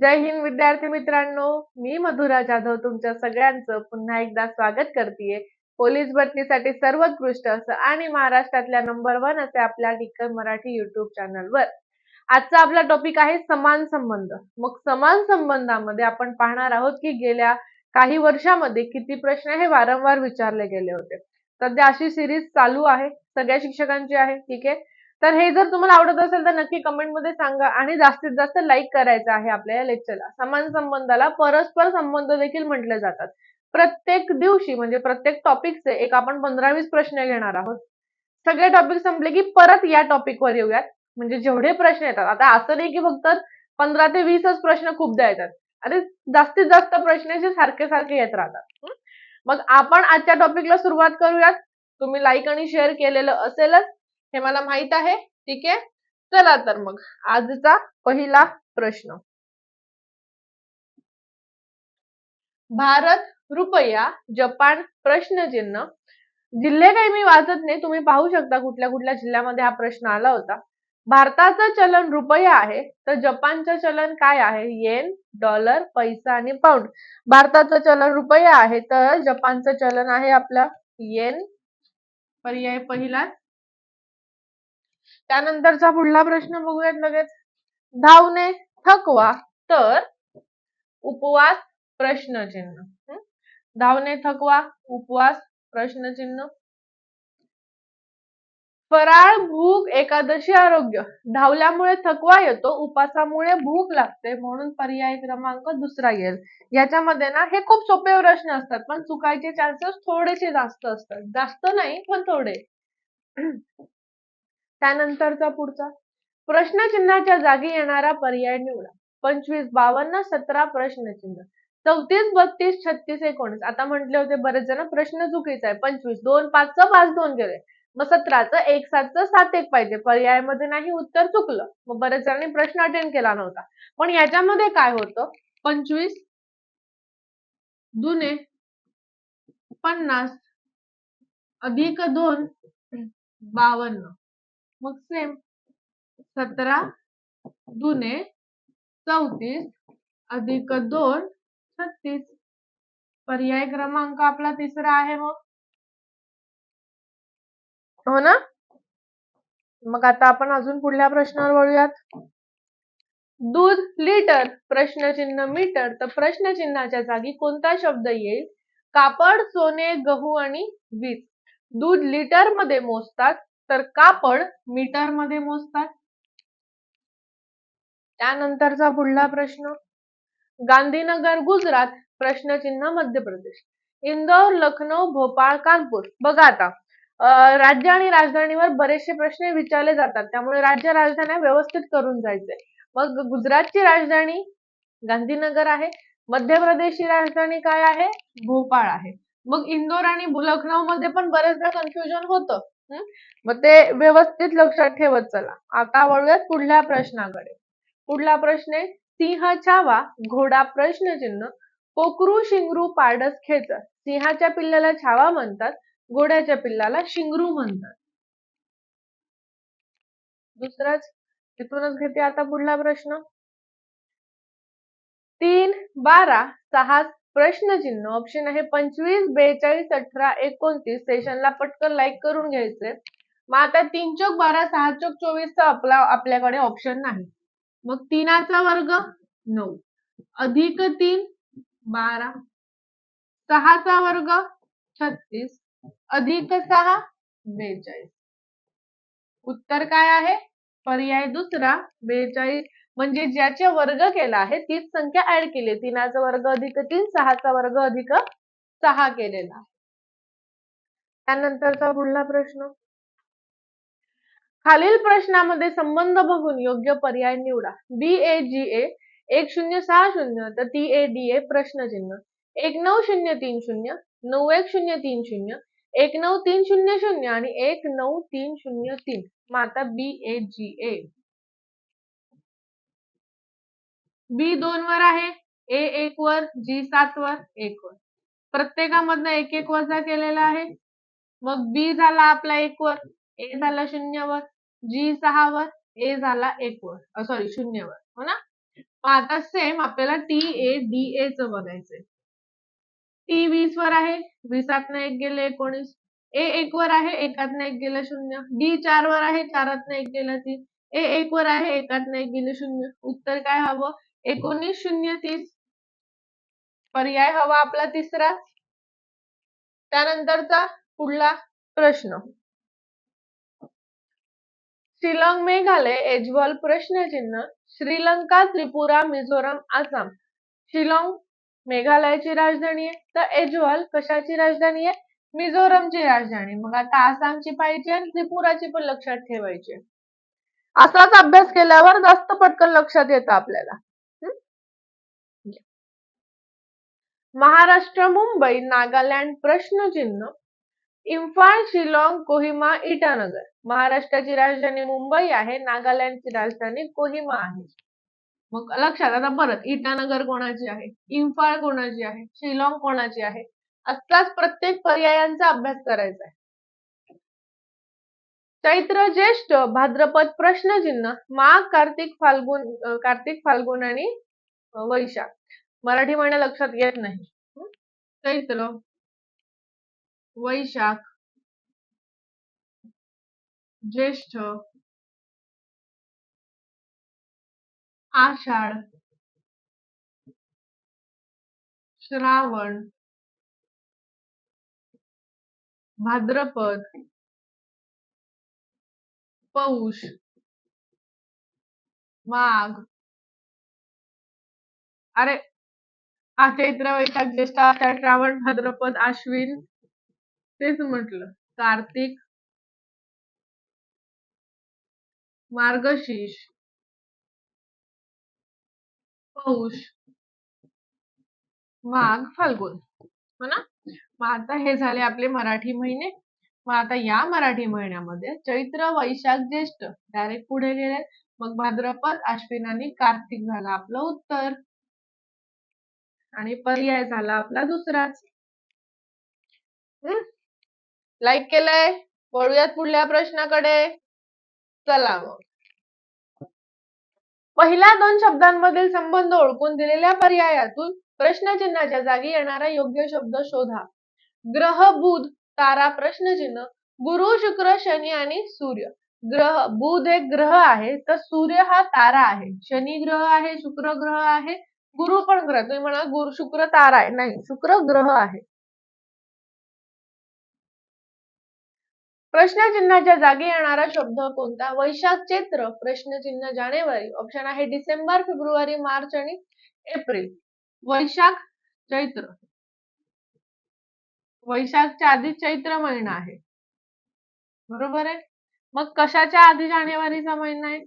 जय हिंद विद्यार्थी मित्रांनो. मी मधुरा जाधव तुमच्या सगळ्यांचं पुन्हा एकदा स्वागत करतेय. पोलीस भरतीसाठी सर्वोत्कृष्ट असं आणि महाराष्ट्रातल्या नंबर वन असे आपल्या टिकर मराठी युट्यूब चॅनलवर आजचा आपला टॉपिक आहे समान संबंध. मग समान संबंधामध्ये आपण पाहणार आहोत की गेल्या काही वर्षामध्ये किती प्रश्न हे वारंवार विचारले गेले होते. सध्या अशी सिरीज चालू आहे. सगळ्या शिक्षकांची आहे. ठीक आहे? तर हे जर तुम्हाला आवडत असेल तर नक्की कमेंटमध्ये सांगा आणि जास्तीत जास्त लाईक करायचं आहे आपल्या या लेक्चरला समान संबंधाला परस्पर संबंध देखील म्हटले जातात. प्रत्येक दिवशी म्हणजे प्रत्येक टॉपिकचे एक आपण पंधरा वीस प्रश्न घेणार आहोत. सगळे टॉपिक संपले की परत या टॉपिकवर येऊयात. म्हणजे जेवढे प्रश्न येतात आता असं नाही की फक्त पंधरा ते वीसच प्रश्न खूपदा येतात. अरे जास्तीत जास्त प्रश्न जे सारखे सारखे येत राहतात. मग आपण आजच्या टॉपिकला सुरुवात करूयात. तुम्ही लाईक आणि शेअर केलेलं असेलच हे मला माहीत आहे. ठीक आहे? चला तर मग आजचा पहिला प्रश्न. भारत रुपया जपान प्रश्नचिन्ह. जिल्हे काही मी वाचत नाही तुम्ही पाहू शकता कुठल्या कुठल्या जिल्ह्यामध्ये हा प्रश्न आला होता. भारताचं चलन रुपया आहे तर जपानचं चलन काय आहे? येन डॉलर पैसा आणि पाऊंड. भारताचं चलन रुपया आहे तर जपानचं चलन आहे आपलं येन. पर्याय पहिला त्यानंतरचा पुढला प्रश्न बघूयात लगेच. धावणे थकवा तर उपवास प्रश्नचिन्ह. धावणे थकवा उपवास प्रश्नचिन्ह. फराळ भूक एकादशी आरोग्य. धावल्यामुळे थकवा येतो उपासामुळे भूक लागते म्हणून पर्याय क्रमांक दुसरा येईल. याच्यामध्ये ना हे खूप सोपे प्रश्न असतात पण चुकायचे चान्सेस थोडेसे जास्त असतात. जास्त नाही पण थोडे. त्यानंतरचा पुढचा. प्रश्नचिन्हाच्या जागी येणारा पर्याय निवडा. पंचवीस बावन्न सतरा प्रश्नचिन्ह. चौतीस बत्तीस छत्तीस एकोणीस. आता म्हटले होते बरेच जण प्रश्न चुकीचा आहे. पंचवीस दोन पाचचं पाच दोन गेले. मग सतराचं एक सातचं सात एक पाहिजे. पर्यायामध्ये नाही उत्तर चुकलं. मग बरेच जणांनी प्रश्न अटेंड केला नव्हता. पण याच्यामध्ये काय होतं? पंचवीस दुने पन्नास अधिक दोन बावन्न. मग सेम सतरा दुने चौतीस अधिक दोन छत्तीस. पर्याय क्रमांक आपला तिसरा आहे मग. हो ना? मग आता आपण अजून पुढल्या प्रश्नावर वळूयात. दूध लिटर प्रश्नचिन्ह मीटर तर प्रश्नचिन्हाच्या जागी कोणता शब्द येईल? कापड सोने गहू आणि वीज. दूध लिटरमध्ये मोजतात तर कापड मीटरमध्ये मोजतात? त्यानंतरचा पुढला प्रश्न. गांधीनगर गुजरात प्रश्नचिन्ह मध्य प्रदेश इंदौर लखनौ भोपाळ कानपूर. बघा आता. राज्य आणि राजधानीवर बरेचसे प्रश्न विचारले जातात. त्यामुळे राज्य राजधान्या व्यवस्थित करून जायचे मग गुजरातची राजधानी गांधीनगर आहे. मध्य प्रदेशची राजधानी काय आहे? भोपाळ आहे. मग इंदोर आणि लखनौ मध्ये पण बरेचदा कन्फ्युजन होतं. मग ते व्यवस्थित लक्षात ठेवत चला. आता वळूयात पुढल्या प्रश्नाकडे. पुढला प्रश्न आहे सिंह छावा घोडा प्रश्नचिन्ह पोखरू शिंगरू पाडस खेच सिंहाच्या पिल्लाला छावा म्हणतात घोड्याच्या पिल्लाला शिंगरू म्हणतात. दुसराच इथूनच घेते आता पुढला प्रश्न. तीन बारा सहा प्रश्नचिन्ह ऑप्शन आहे पंचवीस बेचाळीस अठरा एकोणतीस. सेशनला पटकन लाईक करून घ्यायचे. मग आता तीन चौक बारा सहा चौक चोवीसचा आपला आपल्याकडे ऑप्शन नाही. मग तीनाचा वर्ग नऊ. अधिक तीन बारा. सहाचा वर्ग छत्तीस. अधिक सहा बेचाळीस. उत्तर काय आहे? पर्याय दुसरा बेचाळीस. म्हणजे ज्याचे वर्ग केला आहे तीच संख्या ऍड केली तीनाचा वर्ग अधिक तीन सहाचा वर्ग अधिक सहा केलेला त्यानंतरचा पुढला प्रश्न. खालील प्रश्नामध्ये संबंध बघून योग्य पर्याय निवडा. बी ए जी ए एक शून्य सहा शून्य तर टी ए डी ए प्रश्नचिन्ह एक नऊ शून्य तीन शून्य नऊ एक शून्य तीन शून्य एक नऊ तीन शून्य शून्य आणि एक नऊ तीन शून्य तीन. मग आता बी ए जी ए बी दोन वर आहे ए एक वर जी सात वर एक वर. प्रत्येकामधनं एक एक वजा केलेला आहे. मग बी झाला आपला एक वर ए झाला शून्यवर जी सहा वर ए झाला एक वर. सॉरी शून्यवर हो ना? आता सेम आपल्याला टी ए डी ए च बघायचंय. टी वीस वर आहे वीसातनं एक गेले एकोणीस. ए एक वर आहे एकातनं एक गेलं शून्य. डी चार वर आहे चारातनं एक गेलं तीन. ए एक वर आहे एकातनं एक गेलं शून्य. उत्तर काय हवं? एकोणीस शून्य तीस पर्याय हवा आपला तिसरा. त्यानंतरचा पुढला प्रश्न. शिलाँग मेघालय एजवॉल प्रश्नचिन्ह श्रीलंका त्रिपुरा मिझोरम आसाम. शिलाँग मेघालयाची राजधानी आहे. तर एजवॉल कशाची राजधानी आहे? मिझोरमची राजधानी. मग आता आसामची पाहिजे आणि त्रिपुराची पण लक्षात ठेवायची. असाच अभ्यास केल्यावर जास्त पटकन लक्षात येतं आपल्याला. महाराष्ट्र मुंबई नागालँड प्रश्नचिन्ह इम्फाळ शिलाँग कोहिमा इटानगर. महाराष्ट्राची राजधानी मुंबई आहे नागालँडची राजधानी कोहिमा आहे. मग लक्षात आता परत इटानगर कोणाची आहे? इम्फाळ कोणाची आहे? शिलाँग कोणाची आहे? असलाच प्रत्येक पर्यायांचा अभ्यास करायचा आहे. चैत्र ज्येष्ठ भाद्रपद प्रश्नचिन्ह माघ कार्तिक फाल्गुन कार्तिक फाल्गुन आणि वैशाख. मराठी महिना लक्षात येत नाही. चैत्र वैशाख. ज्येष्ठ. आषाढ. श्रावण. भाद्रपद. पौष. माघ. अरे चैत्र वैशाख ज्येष्ठ आषाढ श्रावण भाद्रपद आश्विन तेच म्हटलं. कार्तिक मार्गशीर्ष पौष माघ फाल्गुन. हो ना? मग आता हे झाले आपले मराठी महिने. मग आता या मराठी महिन्यामध्ये चैत्र वैशाख ज्येष्ठ डायरेक्ट पुढे गेले. मग भाद्रपद आश्विन आणि कार्तिक झालं आपलं उत्तर. आणि पर्याय झाला आपला दुसराच. लाईक केलंय? वळूयात पुढल्या प्रश्नाकडे. चला मग. पहिल्या दोन शब्दांमधील संबंध ओळखून दिलेल्या पर्यायातून प्रश्नचिन्हाच्या जागी येणारा योग्य शब्द शोधा. ग्रह बुध तारा प्रश्नचिन्ह गुरु शुक्र शनी आणि सूर्य. ग्रह बुध एक ग्रह आहे तर सूर्य हा तारा आहे. शनी ग्रह आहे शुक्र ग्रह आहे गुरु पण ग्रह तुम्ही म्हणा गुरु शुक्र तारा आहे. नाही शुक्र ग्रह आहे. प्रश्नचिन्हाच्या जागी येणारा शब्द कोणता? वैशाख चैत्र प्रश्नचिन्ह जानेवारी. ऑप्शन आहे डिसेंबर फेब्रुवारी मार्च आणि एप्रिल. वैशाख चैत्र. वैशाखच्या आधी चैत्र महिना आहे. बरोबर आहे? मग कशाच्या आधी जानेवारीचा महिना आहे?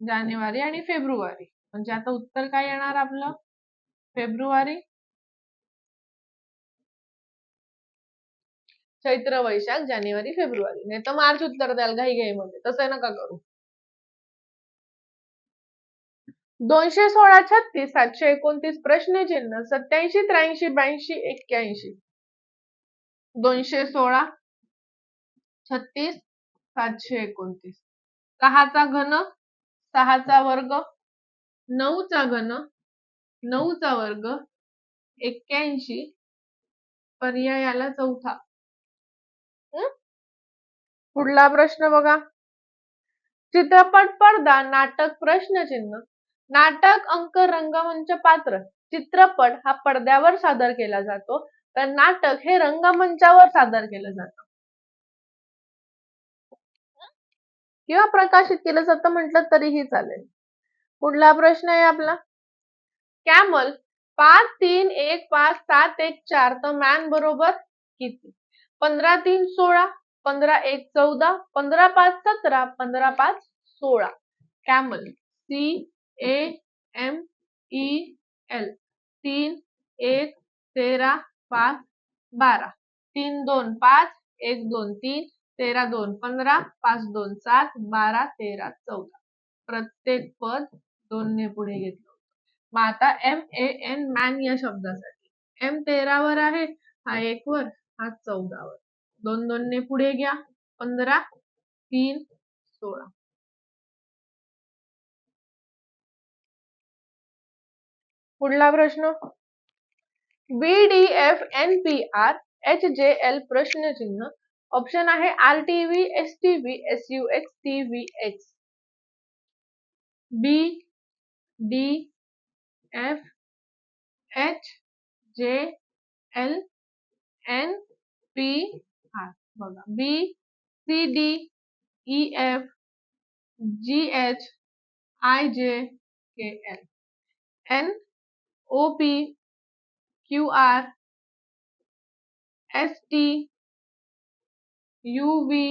जानेवारी आणि फेब्रुवारी. म्हणजे आता उत्तर काय येणार आपलं? फेब्रुवारी? चैत्र वैशाख जानेवारी फेब्रुवारी. नाही तर मार्च उत्तर द्याल घाई घाई मध्ये. तसं नका करू. दोनशे सोळा छत्तीस सातशे एकोणतीस प्रश्नचिन्ह सत्याऐंशी त्र्याऐंशी ब्याऐंशी एक्क्याऐंशी. दोनशे सोळा छत्तीस सातशे एकोणतीस. सहाचा घन सहाचा वर्ग नऊचा घन नऊचा वर्ग एक्क्याऐंशी पर्यायाला चौथा. पुढला प्रश्न बघा. चित्रपट पडदा नाटक प्रश्नचिन्ह. नाटक अंक रंगमंच पात्र. चित्रपट हा पडद्यावर सादर केला जातो तर नाटक हे रंगमंचावर सादर केलं जातं. किंवा प्रकाशित केलं जातं म्हटलं तरीही चालेल. पुढला प्रश्न आहे आपला? कॅमल पाच तीन एक पाच सात एक चार तर मॅन बरोबर किती? पंधरा तीन सोळा पंधरा एक चौदा पंधरा पाच सतरा पंधरा पाच सोळा. Camel C A M E L तीन एक तेरा पाच बारा. तीन दोन पाच एक दोन तीन तेरा दोन पंधरा पाच दोन सात बारा तेरा चौदा. प्रत्येक पद दोनने पुढे घेतलं मग आता एम ए एन मॅन या शब्दासाठी. एम तेरावर आहे हा एक वर हा चौदावर. दोन दोनने पुढे घ्या. पंधरा तीन सोळा. पुढला प्रश्न. B D F N P R H J L प्रश्नचिन्ह. ऑप्शन आहे R T V S T V S U X T V X B D F H J L N P R बघा B C D E F G H I J K L N O P Q R S T U V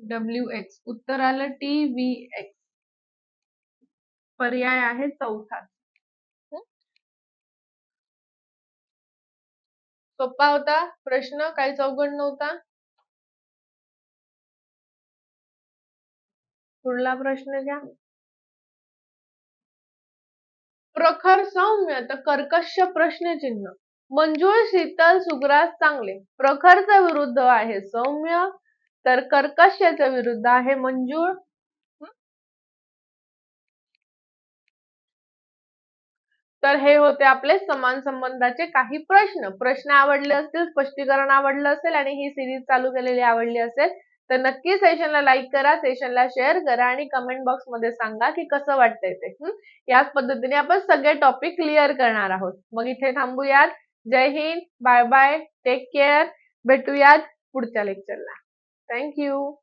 W X उत्तर आलं T V x पर्याय आहे चौथा सोपा होता? प्रश्न? काही चौघड नव्हता? पुढला प्रश्न घ्या. प्रखर सौम्य तर कर्कश प्रश्नचिन्ह. मंजूळ शीतल सुग्रास चांगले. प्रखरचा विरुद्ध आहे सौम्य तर कर्कशच्या विरुद्ध आहे मंजूळ. तर हे होते आपले समान संबंधाचे काही प्रश्न. प्रश्न आवडले असतील स्पष्टीकरण आवडलं असेल आणि ही सिरीज चालू केलेली आवडली असेल तर नक्की सेशनला लाईक करा सेशनला शेअर करा आणि कमेंट बॉक्समध्ये सांगा की कसं वाटतंय ते. याच पद्धतीने आपण सगळे टॉपिक क्लिअर करणार आहोत. मग इथे थांबूयात. जय हिंद. बाय बाय टेक केअर भेटूयात पुढच्या लेक्चरला थँक्यू